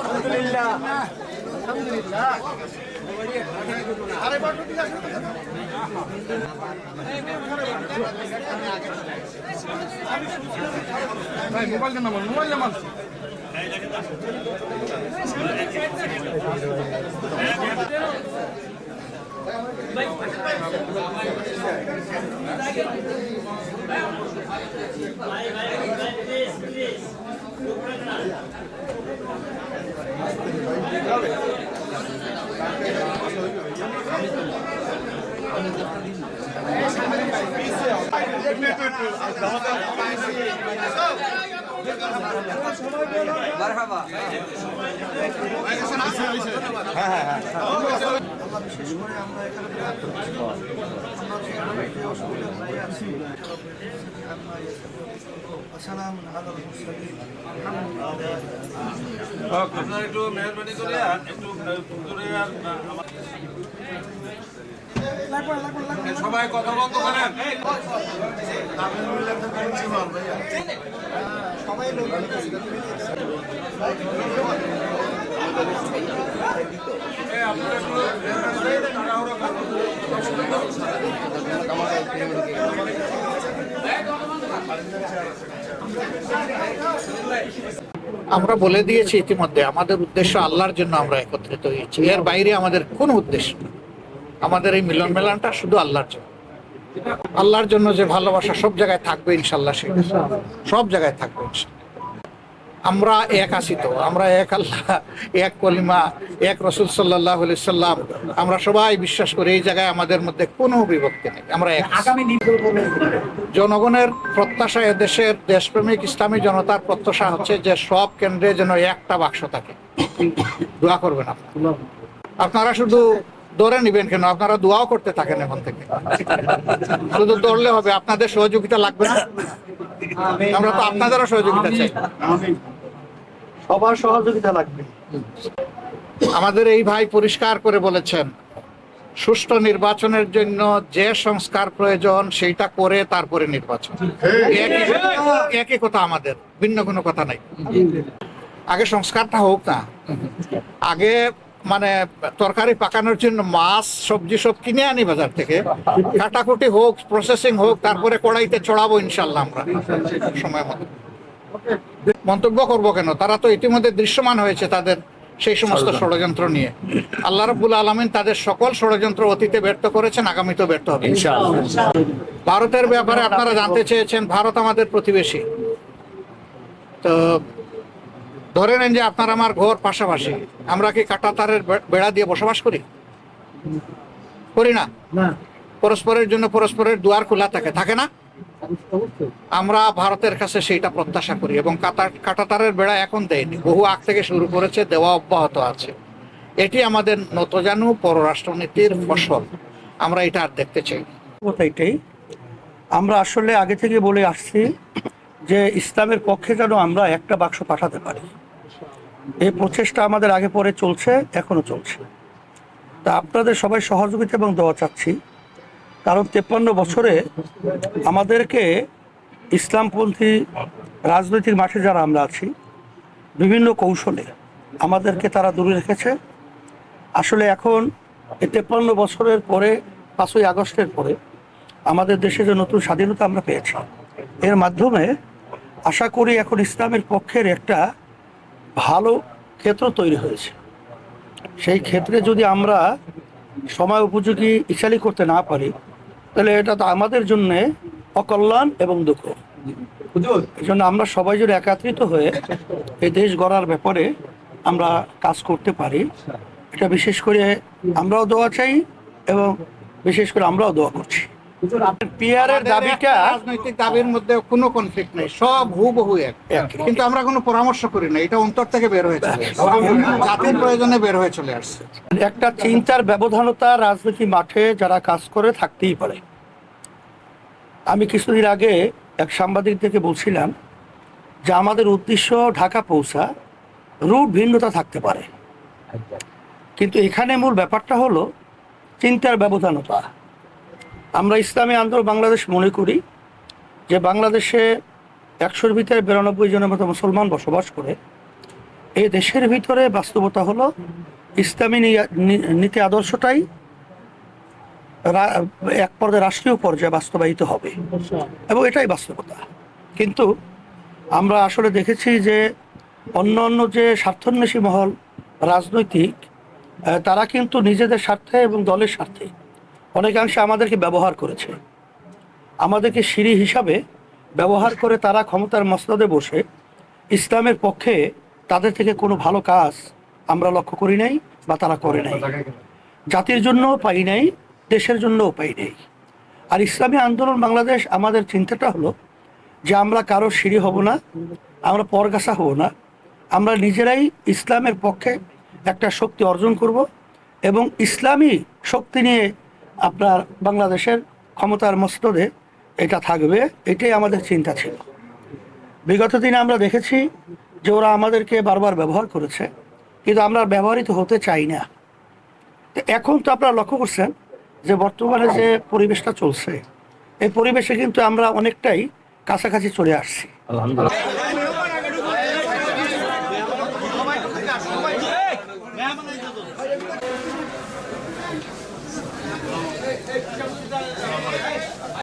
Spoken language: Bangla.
আলহামদুলিল্লাহ আলহামদুলিল্লাহ ভাই মোবাইল দেন আমার মোবাইল দেন ভাই ভাই প্লিজ নাই আছি। আসসালামু আলাইকুম মুরসালিন। আপনারা একটু মেহরবানি করে একটু দূরে আর সবাই কথা বন্ধ করেন এই আমরা বলে দিয়েছি ইতিমধ্যে, আমাদের উদ্দেশ্য আল্লাহর জন্য আমরা একত্রিত হয়েছি। এর বাইরে আমাদের কোনো উদ্দেশ্য। আমাদের এই মিলন মেলানটা শুধু আল্লাহর জন্য। আল্লাহর জন্য যে ভালোবাসা সব জায়গায় থাকবে ইনশাল্লাহ সেটা সব জায়গায় থাকবে ইনশাল্লাহ। আমরা এক আছি তো আমরা এক আল্লাহ এক কলিমা এক রসুল সাল্লাহ সাল্লাম। আমরা সবাই বিশ্বাস করি এই জায়গায় আমাদের মধ্যে কোনো বিভক্তি নেই আমরা এক। জনগণের প্রত্যাশা এদেশের দেশপ্রেমিক ইসলামী জনতার প্রত্যাশা হচ্ছে যে সব কেন্দ্রে যেন একটা বাক্স থাকে। দোয়া করবেন আপনারা শুধু দৌড়ে নিবেন কেন? আপনারা দোয়াও করতে থাকেন এখন থেকে। শুধু দৌড়লে হবে আপনাদের সহযোগিতা লাগবে না? আমরা তো আপনাদেরও সহযোগিতা চাই। সবার সহযোগিতা লাগবে। আমাদের এই ভাই পরিষ্কার করে বলেছেন সুষ্ঠু নির্বাচনের জন্য যে সংস্কার প্রয়োজন সেইটা করে তারপরে নির্বাচন। একই একই কথা আমাদের ভিন্ন কোনো কথা নাই। আগে সংস্কারটা হোক না। আগে মানে তরকারি পাকানোর জন্য মাছ সবজি সব কিনে আনি বাজার থেকে। কাটাকুটি হোক প্রসেসিং হোক তারপরে কড়াইতে চড়াবো ইনশাল্লাহ আমরা সময় মতো। মন্তব্য করব কেন? তারা তো ইতিমধ্যে দৃশ্যমান হয়েছে তাদের সেই সমস্ত ষড়যন্ত্র নিয়ে। আল্লাহ রাব্বুল আলমিন তাদের সকল ষড়যন্ত্র অতীতে ব্যর্থ করেছেন আগামীতেও ব্যর্থ হবে। ভারতের ব্যাপারে আপনারা জানতে চেয়েছেন ভারত আমাদের প্রতিবেশী। তো ধরে নেন যে আপনার আমার ঘর পাশাপাশি আমরা কি কাটা তারের বেড়া দিয়ে বসবাস করি? করি না? পরস্পরের জন্য পরস্পরের দুয়ার খোলা থাকে থাকে না? আমরা ভারতের কাছে সেইটা প্রত্যাশা করি এবং কাটা- কাঁটাতারের বেড়া এখন দেয়নি। বহু আগ থেকে শুরু করেছে দেওয়া অব্যাহত আছে। এটি আমাদের নতজানু পররাষ্ট্রনীতির ফসল। আমরা এটা আর দেখতে চাই। এটাই। আমরা আসলে আগে থেকে বলে আসছি যে ইসলামের পক্ষে যেন আমরা একটা বাক্স পাঠাতে পারি। এই প্রচেষ্টা আমাদের আগে পরে চলছে এখনও চলছে। তা আপনাদের সবাই সহযোগিতা এবং দেওয়া চাচ্ছি। কারণ তেপ্পান্ন বছরে আমাদেরকে ইসলামপন্থী রাজনৈতিক মাঠে যারা আমরা আছি, বিভিন্ন কৌশলে আমাদেরকে তারা দূরে রেখেছে। আসলে এখন এই তেপ্পান্ন বছরের পরে, পাঁচই আগস্টের পরে আমাদের দেশে যে নতুন স্বাধীনতা আমরা পেয়েছি, এর মাধ্যমে আশা করি এখন ইসলামের পক্ষের একটা ভালো ক্ষেত্র তৈরি হয়েছে। সেই ক্ষেত্রে যদি আমরা সময় উপযোগী ইচ্ছালি করতে না পারি তাহলে এটা তো আমাদের জন্য অকল্যাণ এবং দুঃখ। এই জন্য আমরা সবাই যদি একাত্রিত হয়ে এই দেশ গড়ার ব্যাপারে আমরা কাজ করতে পারি এটা বিশেষ করে আমরাও দোয়া চাই এবং বিশেষ করে আমরাও দোয়া করছি। পিয়ারের দাবিটা রাজনৈতিক দাবির মধ্যে কোনো কনফ্লিক্ট নেই। সব হুবহু এক। কিন্তু আমরা কোনো পরামর্শ করি না। এটা অন্তর থেকে বের জাতির প্রয়োজনে বের হয়ে চলে আসছে। একটা চিন্তার ব্যবধানতা রাজনীতি মাঠে যারা কাজ করে থাকতেই পারে। আমি কিছুদিন আগে এক সাংবাদিক থেকে বলছিলাম যে আমাদের উদ্দেশ্য ঢাকা পৌঁছা রুট ভিন্নতা থাকতে পারে। কিন্তু এখানে মূল ব্যাপারটা হলো চিন্তার ব্যবধানতা। আমরা ইসলামী আন্দোলন বাংলাদেশ মনে করি যে বাংলাদেশে একশোর ভিতরে বিরানব্বই জনের মতো মুসলমান বসবাস করে। এই দেশের ভিতরে বাস্তবতা হলো ইসলামী নীতি আদর্শটাই এক পর্যায়ে রাষ্ট্রীয় পর্যায়ে বাস্তবায়িত হবে। এবং এটাই বাস্তবতা। কিন্তু আমরা আসলে দেখেছি যে অন্য অন্য যে স্বার্থন্বেষী মহল রাজনৈতিক তারা কিন্তু নিজেদের স্বার্থে এবং দলের স্বার্থে অনেকাংশে আমাদেরকে ব্যবহার করেছে। আমাদেরকে সিঁড়ি হিসাবে ব্যবহার করে তারা ক্ষমতার মসনদে বসে ইসলামের পক্ষে তাদের থেকে কোনো ভালো কাজ আমরা লক্ষ্য করি নাই বা তারা করে নাই। জাতির জন্যও পাই নাই, দেশের জন্যও পাই নাই। আর ইসলামী আন্দোলন বাংলাদেশ আমাদের চিন্তাটা হলো যে আমরা কারও সিঁড়ি হব না, আমরা পরগাছা হব না, আমরা নিজেরাই ইসলামের পক্ষে একটা শক্তি অর্জন করব এবং ইসলামী শক্তি নিয়ে আপনার বাংলাদেশের ক্ষমতার মস্তদে এটা থাকবে, এটাই আমাদের চিন্তা ছিল। বিগত দিনে আমরা দেখেছি যে ওরা আমাদেরকে বারবার ব্যবহার করেছে, কিন্তু আমরা ব্যবহৃত হতে চাই না। এখন তো আপনারা লক্ষ্য করছেন যে বর্তমানে যে পরিবেশটা চলছে, এই পরিবেশে কিন্তু আমরা অনেকটাই কাছাকাছি চলে আসছি।